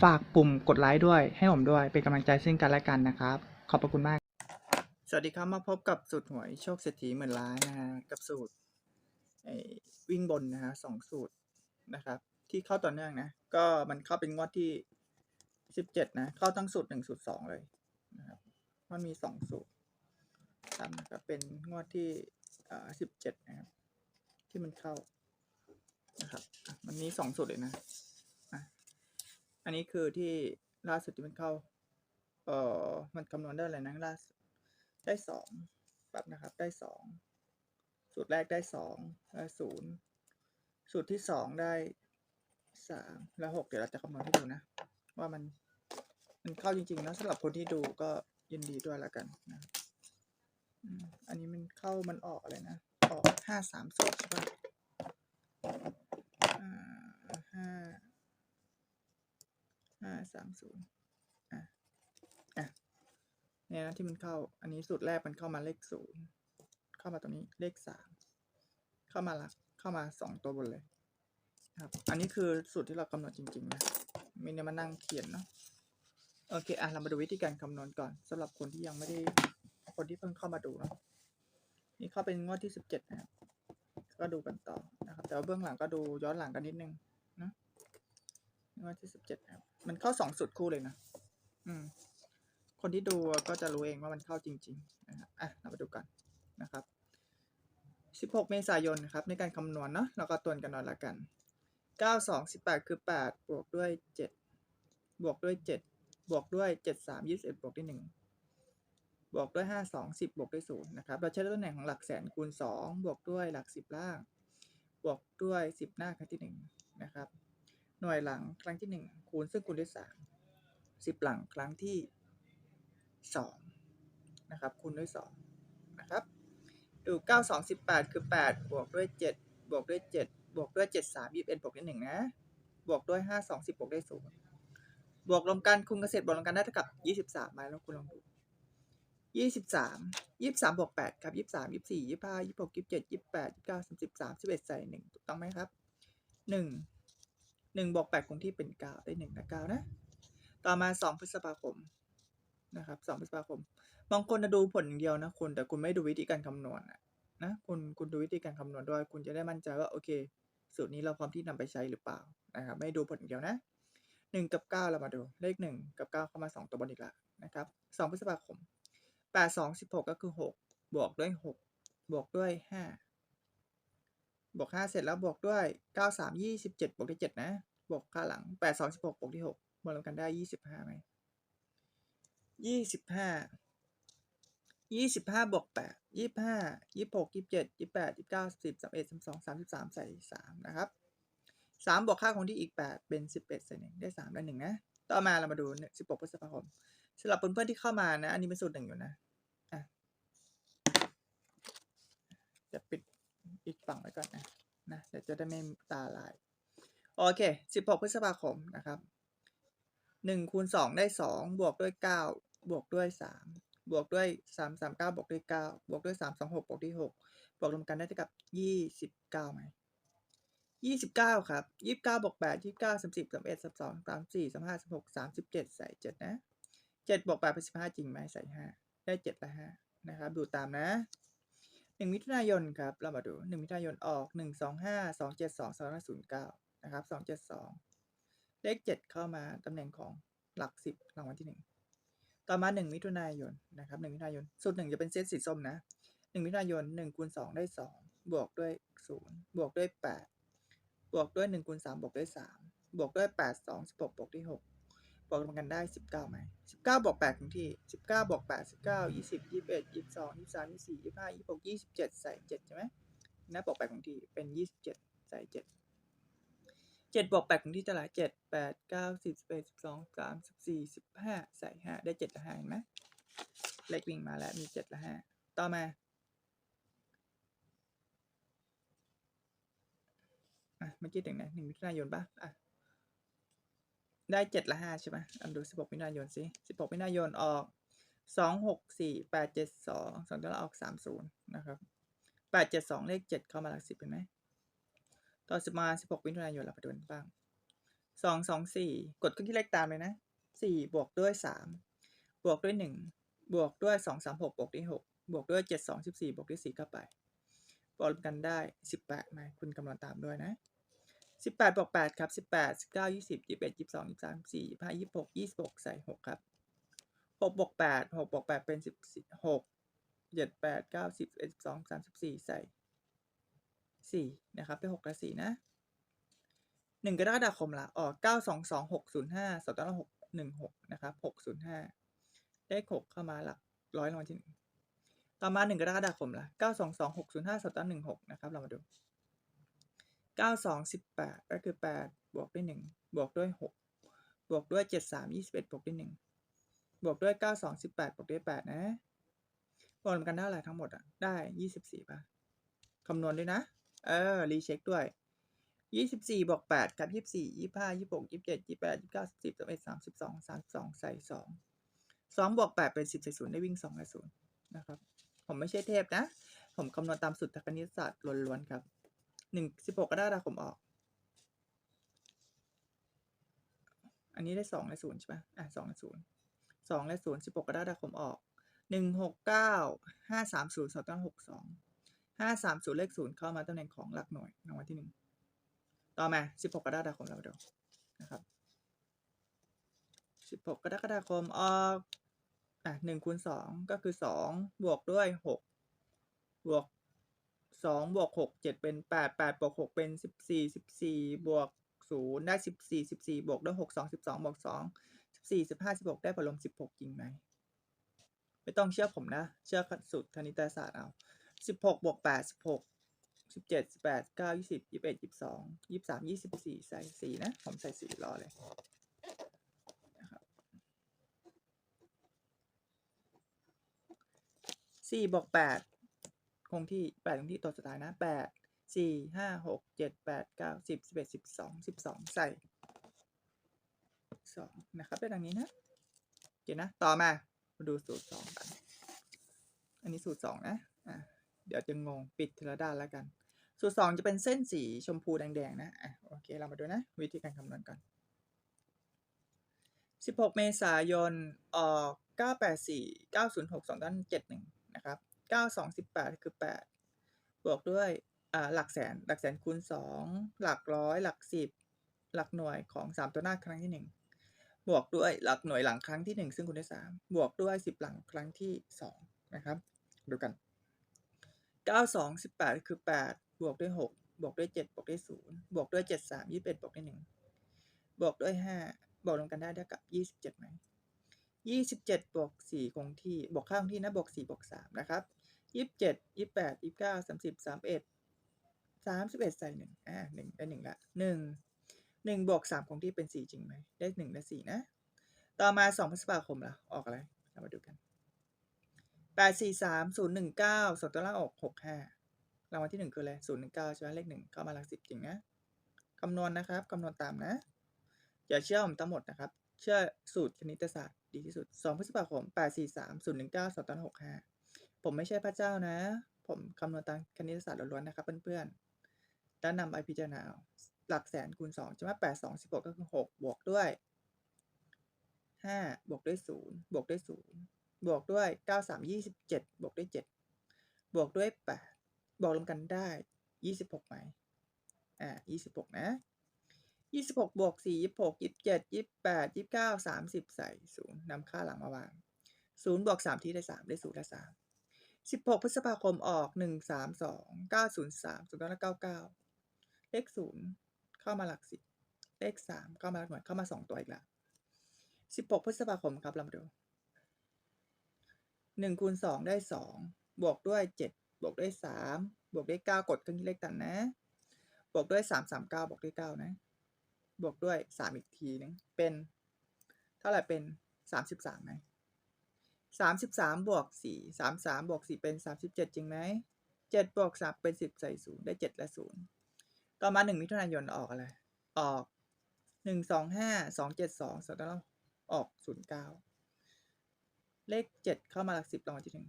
ฝากปุ่มกดไลค์ด้วยให้ผมด้วยเป็นกำลังใจซึ่งกันและกันนะครับ ขอบพระคุณมาก สวัสดีครับมาพบกับสูตรหวยโชคเศรษฐีหมื่นล้านนะฮะกับสูตรไอวิ่งบนนะฮะสองสูตรนะครับ ที่เข้าต่อเนื่องนะ ก็มันเข้าเป็นงวดที่สิบเจ็ดนะ เข้าทั้งสูตรหนึ่งสูตรสองเลยนะครับมันมีสองสูตรทำนะครับเป็นงวดที่อ่าสิบเจ็ดนะครับ ที่มันเข้านะครับ มันมีสองสูตรเลยนะ อันนี้คือที่ล่าสุดที่มันเข้า เอ่อ มันคำนวณได้อะไรนะล่าสุดได้สองแบบนะครับ ได้สอง สูตรแรกได้สองได้ศูนย์ สูตรที่สองได้สามและหกเดี๋ยวเราจะคำนวณให้ดูนะ ว่ามัน มันเข้าจริงๆนะสำหรับคนที่ดูก็ยินดีด้วยล้วกันนะอันนี้มันเข้ามันออกอะไรนะ ออกห้าสามศูนย์ใช่ปะอ่าห้า ห้าสามศูนย์อะ อะ เนี่ยนะที่มันเข้า อันนี้สูตรแรกมันเข้ามาเลขศูนย์เข้ามาตรงนี้เลขสามเข้ามาละเข้ามาสองตัวบนเลยครับ อันนี้คือสูตรที่เรากำหนดจริง ๆ นะไม่ได้มานั่งเขียนเนาะโอเคอะเรามาดูวิธีการคำนวณก่อนสำหรับคนที่ยังไม่ได้คนที่เพิ่งเข้ามาดูเนาะนี่เข้าเป็นงวดที่สิบเจ็ดนะครับก็ดูกันต่อนะครับ แต่ว่าเบื้องหลังก็ดูย้อนหลังกันนิดนึง งวดที่สิบเจ็ดครับ มันเข้าสองสูตรคู่เลยนะ อืม คนที่ดูก็จะรู้เองว่ามันเข้าจริง ๆ นะครับ อะ เรามาดูกันนะครับ16เมษายนครับ ในการคำนวณเนาะเราก็ตวนกันหน่อยละกัน9 2 18คือ8บวกด้วย7บวกด้วย7บวกด้วย7 3 21บบวกด้วย1บวกด้วย5 2 10บบวกด้วย0นย์นะครับ เราใช้ตำแหน่งของหลักแสนคูณ2บวกด้วยหลัก10ล่าง บวกด้วย10หน้าครั้งที่1นะครับ หน่วยหลังครั้งที่ 1 คูณซึ่งคูณด้วย3 10 หลังครั้งที่สองนะครับคูณด้วยสองนะครับดูเก้าสองสิบแปดคือแปดบวกด้วยเจ็ดบวกด้วยเจ็ดบวกด้วยเจ็ดสามยี่สิบเอ็ดบวกด้วยหนึ่งนะ บวกด้วยห้าสองสิบบวกด้วยศูนย์บวกรวมกันคูณเกษตรบวกรวมกันได้เท่ากับยี่สิบสามมาแล้วคุณลองดูยี่สิบสามยี่สิบสามบวกแปดครับยี่สิบสามยี่สิบสี่ยี่สิบห้ายี่สิบหกยี่สิบเจ็ดยี่สิบแปดยี่เก้าสามสิบสามสิบเอ็ดใส่หนึ่งถูกต้องไหมครับหนึ่ง หนึ่งบวกแปดคงที่เป็นเก้าได้หนึ่งนะเก้านะ ต่อมาสองพฤษภาคมนะครับสองพฤษภาคม บางคนจะดูผลเดียวนะคุณ แต่คุณไม่ดูวิธีการคำนวณนะคุณคุณดูวิธีการคำนวณด้วย คุณจะได้มั่นใจว่าโอเค สูตรนี้เราพร้อมที่นำไปใช้หรือเปล่านะครับ ไม่ดูผลเดียวนะหนึ่งกับเก้าเรามาดู เลขหนึ่งกับเก้าเข้ามาสองตัวบนอีกละนะครับสองพฤษภาคมแปดสองสิบหกก็คือหกบวกด้วยหกบวกด้วยห้า บวกห้าเสร็จแล้วบวกด้วยเก้าสามยี่สิบเจ็ดบวกด้วยเจ็ดนะ บวกค่าหลังแปดสองสิบหกบวกที่หกมารวมกันได้ยี่สิบห้าไหมยี่สิบห้ายี่สิบห้าบวกแปดยี่สิบห้ายี่สิบหกยี่สิบเจ็ดยี่สิบแปดยี่สิบเก้าสิบสามเอ็ดสิบสองสามสิบสามใส่สามนะครับสามบวกค่าคงที่อีกแปดเป็นสิบเอ็ดใส่หนึ่งได้สามได้หนึ่งนะ ต่อมาเรามาดูสิบหกพฤษภาคมสำหรับเพื่อนๆที่เข้ามานะ อันนี้เป็นสูตรหนึ่งอยู่นะปิด อีกฝั่งไว้ก่อนนะนะเดี๋ยวจะได้ไม่ตาลาย โอเคสิบหกพฤษภาคมนะครับหนึ่งคูณสองได้สองบวกด้วยเก้าบวกด้วยสามบวกด้วยสามสามเก้าบวกด้วยเก้าบวกด้วยสามสองหกบวกด้วยหกบวกรวมกันได้เท่ากับยี่สิบเก้าไหมยี่สิบเก้าครับยี่สิบเก้าบวกแปดยี่สิบเก้าสามสิบสามเอ็ดสามสองสามสี่สามห้าสามหกสามสิบเจ็ดใส่เจ็ดนะเจ็ดบวกแปดเป็นสิบห้าจริงไหมใส่ห้าได้เจ็ดละห้านะครับ ดูตามนะ งมิถุนายนครับ เรามาดูหนึ่งมิถุนายนออกหนึ่งสองห้าสองเจ็ดสองสองห้าศูนย์เก้านะครับสองเจ็ดสองเลขเจ็ดเข้ามาตำแหน่งของหลักสิบรางวัลที่หนึ่งต่อมาหนึ่งมิถุนายนนะครับหนึ่งมิถุนายนสูตรหนึ่งจะเป็นเซตสีส้มนะหนึ่งมิถุนายนหนึ่งคูณสองได้สองบวกด้วยศูนย์บวกด้วยแปดบวกด้วยหนึ่งคูณสามบวกด้วยสามบวกด้วยแปดสองสิบหกบวกด้วยหก บวกรวมกันได้สิบเก้าไหมสิบเก้าบวกแปดคงที่สิบเก้าบวกแปดสิบเก้ายี่สิบยี่สิบเอ็ดยี่สิบสองยี่สิบสามยี่สิบสี่ยี่สิบห้ายี่สิบหกยี่สิบเจ็ดใส่เจ็ดใช่ไหมหน้าบวกแปดคงที่เป็นยี่สิบเจ็ดใส่เจ็ดเจ็ดบวกแปดคงที่เท่าไหร่เจ็ดแปดเก้าสิบสิบเอ็ดสิบสองสามสิบสี่สิบห้าใส่ห้าได้เจ็ดละห้าเห็นไหมเลขวิ่งมาแล้วมีเจ็ดละห้าต่อมาอะเมื่อกี้ถึงไหนหนึ่งมิถุนายนปะอะ ได้เจ็ดละห้าใช่ไหมอันดูสิบหกมิถุนายนสิสิบหกมิถุนายนออกสองหกสี่แปดเจ็ดสองสองตัวละออกสามศูนย์นะครับแปดเจ็ดสองเลขเจ็ดเข้ามาหลักสิบเห็นไหมต่อสิบมาสิบหกมิถุนายนเราไปดูกันบ้างสองสองสี่กดขึ้นที่เลขตามเลยนะสี่บวกด้วยสามบวกด้วยหนึ่งบวกด้วยสองสามหกบวกด้วยหกบวกด้วยเจ็ดสองสิบสี่บวกด้วยสี่เข้าไปบวกรวมกันได้สิบแปดไหมคุณกำลังตามด้วยนะ สิบแปดบวกแปดครับสิบแปดสิบเก้ายี่สิบยี่สิบเอ็ดยี่สิบสองยี่สิบสามสี่ยี่สิบห้ายี่สิบหกยี่สิบหกใส่หกครับหกบวกแปดหกบวกแปดเป็นสิบหกเจ็ดแปดเก้าสิบเอ็ดสิบสองสามสิบสี่ใส่สี่นะครับเป็นหกและสี่นะหนึ่งกรกฎาคมละอ๋อเก้าสองสองหกศูนย์ห้าสองตัวหกหนึ่งหกนะครับหกศูนย์ห้าได้หกเข้ามาหลักร้อยรางวัลที่หนึ่งต่อมาหนึ่งกรกฎาคมละเก้าสองสองหกศูนย์ห้าสองตัวหนึ่งหกนะครับ เรามาดู เก้าสองสิบแปดก็คือแปดบวกด้วยหนึ่งบวกด้วยหกบวกด้วยเจ็ดสามยี่สิบเอ็ดบวกด้วยหนึ่งบวกด้วยเก้าสองสิบแปดบวกด้วยแปดนะบวกรวมกันได้อะไรทั้งหมดอะได้ยี่สิบสี่ป่ะคำนวณด้วยนะ เออ รีเช็คด้วยยี่สิบสี่บวกแปดกับยี่สิบสี่ยี่ห้ายี่หกยี่เจ็ดยี่แปดยี่เก้าสิบสิบสิบเอ็ดสามสิบสองสามสองใส่สองสองบวกแปดเป็นสิบใส่ศูนย์ได้วิ่งสองและศูนย์นะครับ ผมไม่ใช่เทพนะ ผมคำนวณตามสูตรทางคณิตศาสตร์ล้วนๆครับ หนึ่งสิบหกกรกฎาคมออก อันนี้ได้สองและศูนย์ใช่ปะอะสองและศูนย์สองและศูนย์สิบหกกรกฎาคมออกหนึ่งหกเก้าห้าสามศูนย์สองตั้งหกสองห้าสามศูนย์เลขศูนย์เข้ามาตำแหน่งของหลักหน่วยรางวัลที่หนึ่งต่อมาสิบหกกรกฎาคมเรามาดูนะครับสิบหกกรกฎาคมออกอะหนึ่งคูณสองก็คือสองบวกด้วยหกบวก สองบวกหกเจ็ดเป็นแปดแปดบวกหกเป็นสิบสี่สิบสี่บวกศูนย์ได้สิบสี่สิบสี่บวกด้วยหกสองสิบสองบวกสองสิบสี่สิบห้าสิบหกได้ผลรวมสิบหกจริงไหมไม่ต้องเชื่อผมนะ เชื่อสูตรคณิตศาสตร์เอาสิบหกบวกแปดสิบหกสิบเจ็ดสิบแปดเก้ายี่สิบยี่สิบเอ็ดยี่สิบสองยี่สิบสามยี่สิบสี่ใส่สี่นะ ผมใส่สี่รอเลยสี่บวกแปด คงที่แปดคงที่ตัวสุดท้ายนะแปดสี่ห้าหกเจ็ดแปดเก้าสิบสิบเอ็ดสิบสองสิบสองใส่สองนะครับเป็นดังนี้นะโอเคนะ ต่อมามาดูสูตรสองกัน อันนี้สูตรสองนะอะเดี๋ยวจะงงปิดทีละด้านแล้วกัน สูตรสองจะเป็นเส้นสีชมพูแดง ๆ นะอะโอเค เรามาดูนะ วิธีการคำนวณกัน 16 เมษายนออก984 906 2ด้าน71 นะครับ 92 18คือ8บวกด้วยหลักแสน หลักแสนคูณ2หลักร้อย หลัก10หลักหน่วยของ3ตัวหน้าครั้งที่1บวกด้วยหลักหน่วยหลังครั้งที่1ซึ่งคูณด้วย3บวกด้วย10หลังครั้งที่2นะครับ ดูกัน92 18คือ8บวกด้วย6บวกด้วย7บวกด้วย0บวกด้วย7 3 21บวกด้วย1บวกด้วย5บวกรวมกันได้เท่ากับ27ไหม27บวก4คงที่บวกค่างที่นะบวก4บวก3นะครับ ยี่สิบเจ็ดยี่สิบแปดยี่สิบเก้าสามสิบสามเอ็ดสามสิบเอ็ดใส่หนึ่งอ่าหนึ่งได้หนึ่งละหนึ่งหนึ่งบวกสามคงที่เป็นสี่จริงไหม ได้หนึ่งได้สี่นะ ต่อมาสองพฤษภาคมละออกอะไร เรามาดูกันแปดสี่สามศูนย์หนึ่งเก้าสองตัวล่างออกหกห้ารางวัลที่หนึ่งคืออะไรศูนย์หนึ่งเก้าใช่ไหมเลขหนึ่งเข้ามาหลักสิบจริงนะคำนวณนนะครับคำนวณตามนะอย่าเชื่อผมทั้งหมดนะครับ เชื่อสูตรคณิตศาสตร์ดีที่สุดสองพฤษภาคมแปดสี่สามศูนย์หนึ่งเก้าสองตันหกห้า ผมไม่ใช่พระเจ้านะ ผมคำนวณตามคณิตศาสตร์ล้วนๆนะครับเพื่อนๆ แล้วนำไปพิจารณาเอาหลักแสนคูณ2ใช่ไหม8 2 16ก็คือ 6 บวกด้วย 5 บวกด้วย 0 บวกด้วย 0 บวกด้วย 9 3 27 บวกด้วย 7 บวกด้วย 8 บวกรวมกันได้ 26ไหมอ่า26 นะยี่สิบหกบวกสี่ยี่หกยี่สิบเจ็ดยี่แปดยี่เก้าสามสิบใส่ศูนย์นำค่าหลังมาวางศูนย์บวกสามที่ได้สามได้ศูนย์และสาม สิบหกพฤษภาคมออกหนึ่งสามสองเก้าศูนย์สามศูนย์เก้าเก้าเก้าเลขศูนย์เข้ามาหลักสิบเลขสามเข้ามาหลักหน่วยเข้ามาสองตัวอีกล้วสิบหกพฤษภาคมครับเรามาดูหนึ่งคูณสองได้สองบวกด้วยเจ็ดบวกด้วยสามบวกด้วยเก้ากดเครื่องคิดเลขตันนะ บวกด้วยสามสามเก้าบวกด้วยเก้านะ บวกด้วยสามอีกทีนึงเป็น เท่าไหร่เป็นสามสิบสามไหม สามสิบสามบวกสี่สามสามบวกสี่เป็นสามสิบเจ็ดจริงไหมเจ็ดบวกสามเป็นสิบใส่ศูนย์ได้เจ็ดและศูนย์ต่อมาหนึ่งมิถุนายนออกอะไร ออกหนึ่งสองห้าสองเจ็ดสองสองแล้วออกศูนย์เก้าเลขเจ็ดเข้ามาหลักสิบรางที่หนึ่ง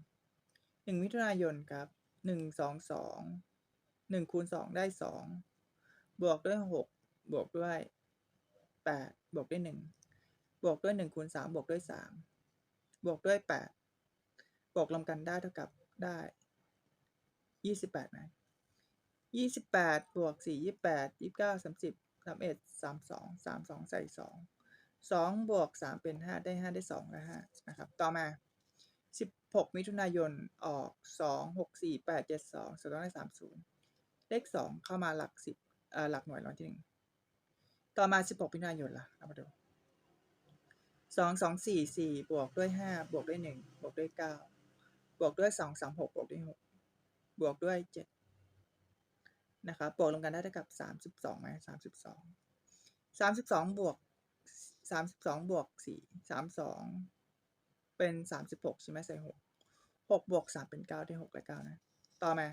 หนึ่งมิถุนายนครับหนึ่งสองสองหนึ่งคูณสองได้สองบวกด้วยหกบวกด้วยแปดบวกด้วยหนึ่งบวกด้วยหนึ่งคูณสามบวกด้วยสาม บวกด้วยแปดบวกรวมกันได้เท่ากับได้ยี่สิบแปดไหมยี่สิบแปดบวกสี่ยี่แปดยี่เก้าสามสิบสามเอ็ดสามสองสามสองใส่สองสองบวกสามเป็นห้าได้ห้าได้สองได้ห้านะครับ ต่อมาสิบหกมิถุนายน ออกสองหกสี่แปดเจ็ดสองสองได้สามศูนย์เลขสองเข้ามาหลักสิบเอ่อหลักหน่วยรางวัลที่หนึ่งต่อมาสิบหกมิถุนายนล่ะเรามาดู สองสองสี่สี่บวกด้วยห้าบวกด้วยหนึ่งบวกด้วยเก้าบวกด้วยสองสามหกบวกด้วยหกบวกด้วยเจ็ดนะครับบวกรวมกันได้เท่ากับสามสิบสองไหมสามสิบสองสามสิบสองบวกสามสิบสองบวกสี่สามสองเป็นสามสิบหกใช่ไหมใส่หกหกบวกสามเป็นเก้าได้หกและเก้านะ ต่อมา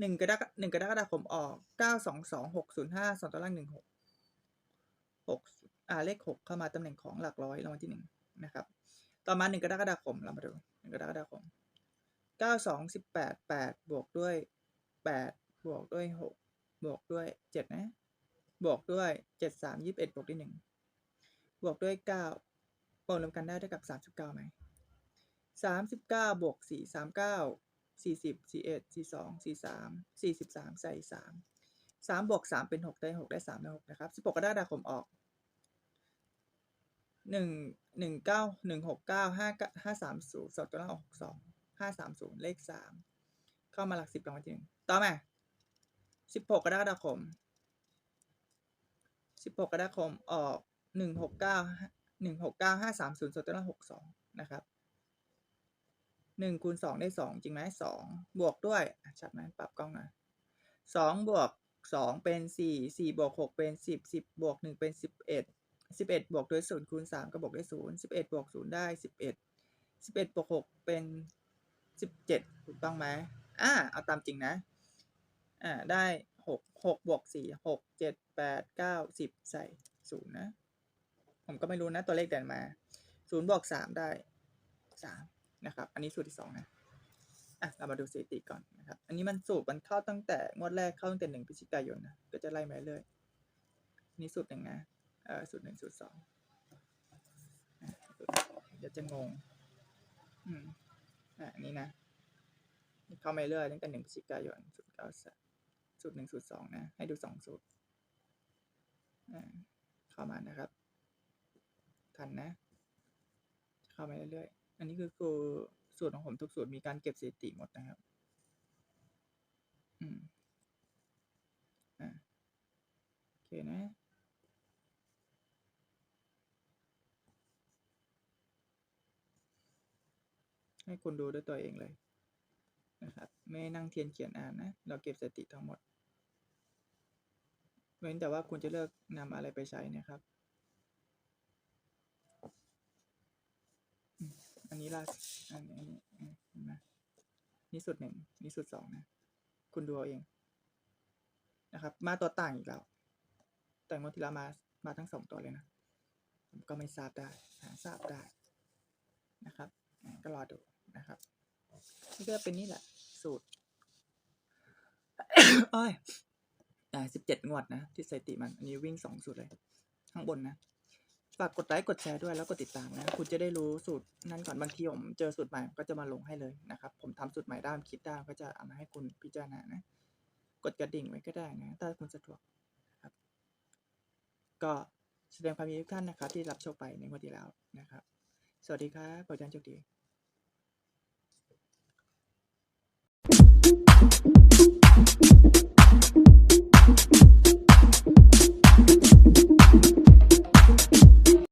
หนึ่งกรกฎาหนึ่งกรกฎาคมออกเก้าสองสองหกศูนย์ห้าสองตัวล่างหนึ่งหก หกอ่าเลขหกเข้ามาตำแหน่งของหลักร้อยรางวัลที่หนึ่งนะครับ ต่อมาหนึ่งกรกฎาคมเรามาดูหนึ่งกรกฎาคมเก้าสองสิบแปดแปดบวกด้วยแปดบวกด้วยหกบวกด้วยเจ็ดนะ บวกด้วยเจ็ดสามยี่สิบเอ็ดบวกด้วยหนึ่งบวกด้วยเก้าบวกรวมกันได้เท่ากับสามสิบเก้าไหมสามสิบเก้าบวกสี่สามเก้าสี่สิบสี่เอ็ดสี่สองสี่สามสี่สิบสามใส่สาม สามบวกสามเป็นหกได้หกได้สามได้หกนะครับสิบหกกรกฎาคมออกหนึ่งหนึ่งเก้าหนึ่งหกเก้าห้าห้าสามศูนย์สองตัวล่างออกสองห้าสามศูนย์เลขสามเข้ามาหลักสิบรางวัลที่หนึ่งต่อมาสิบหกกรกฎาคมสิบหกกรกฎาคมออกหนึ่งหกเก้าหนึ่งหกเก้าห้าสามศูนย์สองตัวล่างหกสองนะครับหนึ่งคูณสองได้สองจริงไหมสองบวกด้วยชัดไหมปรับกล้องหน่อยสองบวก สองเป็นสี่สี่บวกหกเป็นสิบสิบบวกหนึ่งเป็นสิบเอ็ดสิบเอ็ดบวกด้วยศูนย์คูณสามก็บวกด้วยศูนย์สิบเอ็ดบวกศูนย์ได้สิบเอ็ดสิบเอ็ดบวกหกเป็นสิบเจ็ดถูกต้องไหมอ่าเอาตามจริงนะอ่าได้หกหกบวกสี่หกเจ็ดแปดเก้าสิบใส่ศูนย์นะ ผมก็ไม่รู้นะตัวเลขเด่นมาศูนย์บวกสามได้สามนะครับ อันนี้สูตรที่สองนะ อะเรามาดูสถิติก่อนนะครับ อันนี้มันสูตรมันเข้าตั้งแต่งวดแรกเข้าตั้งแต่หนึ่งพฤศจิกายนนะ ก็จะไล่มาเรื่อยนนี้สูตรหนึ่งนะเอ่อสูตรหนึ่งสูตรสองอะเดี๋ยวจะงง อืมอะอันนี้นะเข้ามาเรื่อยตั้งแต่หนึ่งพฤศจิกายนสูตรเก้าสสูตรหนึ่งสูตรสองนะ ให้ดูสองสูตรอ่าเข้ามานะครับ ทันนะ เข้ามาเรื่อยๆ อันนี้คือคือ สูตรของผมทุกสูตรมีการเก็บสถิติหมดนะครับ อืม อ่าโอเคนะให้คุณดูด้วยตัวเองเลยนะครับไม่นั่งเทียนเขียนอ่านนะ เราเก็บสติทั้งหมด เว้นแต่ว่าคุณจะเลือกนำอะไรไปใช้นะครับ อั นนี้ล่าอันนี้เห็นไหมนี่สุดหนึ่งนี่สุดสองนะ คุณดูเอาเองนะครับ มาตัวต่างอีกแล้ว แต่งวดที่แล้วมา มาทั้งสองตัวเลยนะผมก็ไม่ทราบได้หาทราบได้นะครับ ก็รอดูนะครับนี่ก็เป็นนี่แหละ สูตรอ้อยอ่าสิบเจ็ดงวดนะ ที่สถิติมัน อันนี้วิ่งสองสูตรเลย ข้างบนนะ ฝากกดไลค์กดแชร์ด้วยแล้วกดติดตามนะ คุณจะได้รู้สูตรนั้นก่อนบางทีผมเจอสูตรใหม่ก็จะมาลงให้เลยนะครับ ผมทำสูตรใหม่ได้คิดได้ก็จะเอามาให้คุณพิจารณานะ กดกระดิ่งไว้ก็ได้นะถ้าคุณสะดวกครับ ก็แสดงความยินดีทุกท่านนะครับ ที่รับชมไปในวันที่แล้วนะครับ สวัสดีครับขออาจารย์โชคดี